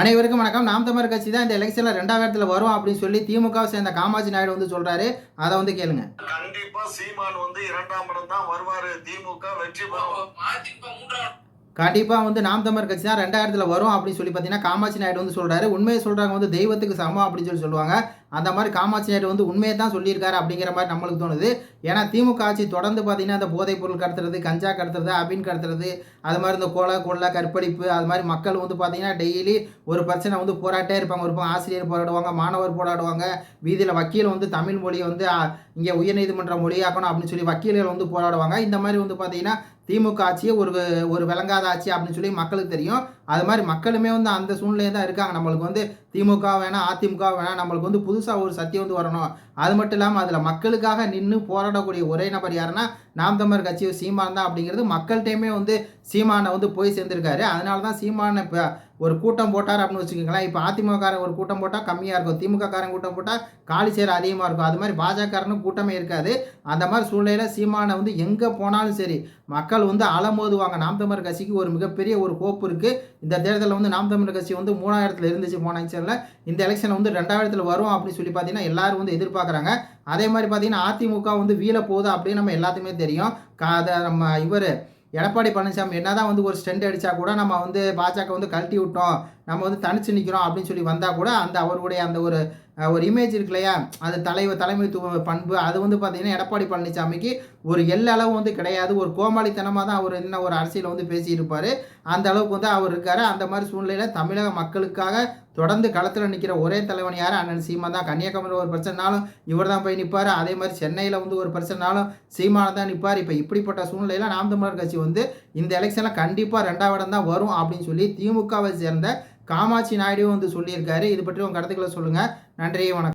அனைவருக்கும் வணக்கம். நாம் தமிழர் கட்சி தான் இந்த எலெக்ஷன்ல ரெண்டாவது இடத்துல வரும் அப்படின்னு சொல்லி திமுகவை சேர்ந்த காமாட்சி நாயுடு வந்து சொல்றாரு. அதை வந்து கேளுங்க. கண்டிப்பா சீமான் வந்து இரண்டாம் இடம் தான் வருவாரு. திமுக வெற்றி பெறும். அதிமுக மூன்றாம் கண்டிப்பா வந்து நாம் தமிழர் கட்சி தான் ரெண்டாயிரத்துல வரும் அப்படின்னு சொல்லி பார்த்தீங்கன்னா காமாட்சி நாயுடு வந்து சொல்றாரு. உண்மையை சொல்றாங்க வந்து தெய்வத்துக்கு சமம் அப்படின்னு சொல்லி சொல்லுவாங்க. அந்த மாதிரி காமாட்சி நாயுடு வந்து உண்மையை தான் சொல்லியிருக்காரு அப்படிங்கிற மாதிரி நம்மளுக்கு தோணுது. ஏன்னா திமுக ஆட்சி தொடர்ந்து பார்த்தீங்கன்னா அந்த போதைப் பொருள் கடத்துறது கஞ்சா கடத்துறது அபின் கடத்துறது அது மாதிரி இந்த கொலை கொள்ளை கற்பழிப்பு அது மாதிரி மக்கள் வந்து பார்த்தீங்கன்னா டெய்லி ஒரு பிரச்சனை வந்து போராட்டே இருப்பாங்க. ஒரு ஆசிரியர் போராடுவாங்க மாணவர் போராடுவாங்க. வீதியில் வக்கீல் வந்து தமிழ் மொழியை வந்து இங்கே உயர்நீதிமன்ற மொழியாக்கணும் அப்படின்னு சொல்லி வக்கீல்கள் வந்து போராடுவாங்க. இந்த மாதிரி வந்து பார்த்தீங்கன்னா திமுக ஆட்சியே ஒரு ஒரு விளங்காத ஆட்சி அப்படின்னு சொல்லி மக்களுக்கு தெரியும். அது மாதிரி மக்களுமே வந்து அந்த சூழ்நிலையை தான் இருக்காங்க. நம்மளுக்கு வந்து திமுக வேணாம் அதிமுக வேணாம் நம்மளுக்கு வந்து புதுசாக ஒரு சத்தியம் வந்து வரணும். அது மட்டும் இல்லாமல் அதில் மக்களுக்காக நின்று போராடக்கூடிய ஒரே நபர் யாருன்னா நாம் தமிழர் கட்சி சீமான் தான் அப்படிங்கிறது மக்கள்கிட்டையுமே வந்து சீமானை வந்து போய் சேர்ந்திருக்காரு. அதனால தான் சீமானை இப்போ ஒரு கூட்டம் போட்டார் அப்படின்னு வச்சுக்கோங்களேன். இப்போ அதிமுககாரன் ஒரு கூட்டம் போட்டால் கம்மியாக இருக்கும். திமுக காரன் கூட்டம் போட்டால் காலி சேர அதிகமாக இருக்கும். அது மாதிரி பாஜகக்காரனும் கூட்டமே இருக்காது. அந்த மாதிரி சூழ்நிலையில் சீமானை வந்து எங்கே போனாலும் சரி மக்கள் வந்து அலமோதுவாங்க. நாம் தமிழர் கட்சிக்கு ஒரு மிகப்பெரிய ஒரு கோப்பு இருக்குது இந்த தேர்தலில் வந்து நாம் தமிழர் கட்சி வந்து மூணாயிரத்தில் இருந்துச்சு போன எலெக்ஷனில் இந்த எலெக்ஷன் வந்து ரெண்டாயிரத்தில் வரும் அப்படின்னு சொல்லி பார்த்தீங்கன்னா எல்லாரும் வந்து எதிர்பார்க்குறாங்க. அதே மாதிரி பார்த்தீங்கன்னா அதிமுக வந்து வீழ போகுது அப்படின்னு நம்ம எல்லாத்துக்குமே தெரியும். கா அதை நம்ம இவர் எடப்பாடி பழனிசாமி என்னதான் வந்து ஒரு ஸ்டெண்ட் அடித்தா கூட நம்ம வந்து பாஜக வந்து கழட்டி விட்டோம் நம்ம வந்து தனிச்சு நிற்கிறோம் அப்படின்னு சொல்லி வந்தால் கூட அந்த அவருடைய அந்த ஒரு ஒரு இமேஜ் இருக்கு இல்லையா? அது தலைவர் தலைமைத்துவ பண்பு. அது வந்து பார்த்தீங்கன்னா எடப்பாடி பழனிசாமிக்கு ஒரு எல்லளவு வந்து கிடையாது. ஒரு கோமாளித்தனமாக தான் அவர் என்ன ஒரு அரசியல் வந்து பேசியிருப்பார். அந்த அளவுக்கு வந்து அவர் இருக்கார். அந்த மாதிரி சூழ்நிலையில் தமிழக மக்களுக்காக தொடர்ந்து களத்தில் நிற்கிற ஒரே தலைவன் யார்? அண்ணன் சீமா தான். கன்னியாகுமரி ஒரு பிரச்சனைனாலும் இவர் தான் போய் நிற்பார் அதே மாதிரி சென்னையில் வந்து ஒரு பிரச்சனைனாலும் சீமான தான் நிற்பார் இப்போ இப்படிப்பட்ட சூழ்நிலையில் நாம் தமிழர் கட்சி வந்து இந்த எலெக்ஷனில் கண்டிப்பாக ரெண்டாவது இடம் தான் வரும் அப்படின்னு சொல்லி திமுகவை சேர்ந்த காமாட்சி நாயுடு வந்து சொல்லியிருக்காரு. இது பற்றி உங்கள் கருத்துக்களை சொல்லுங்கள் நன்றி வணக்கம்.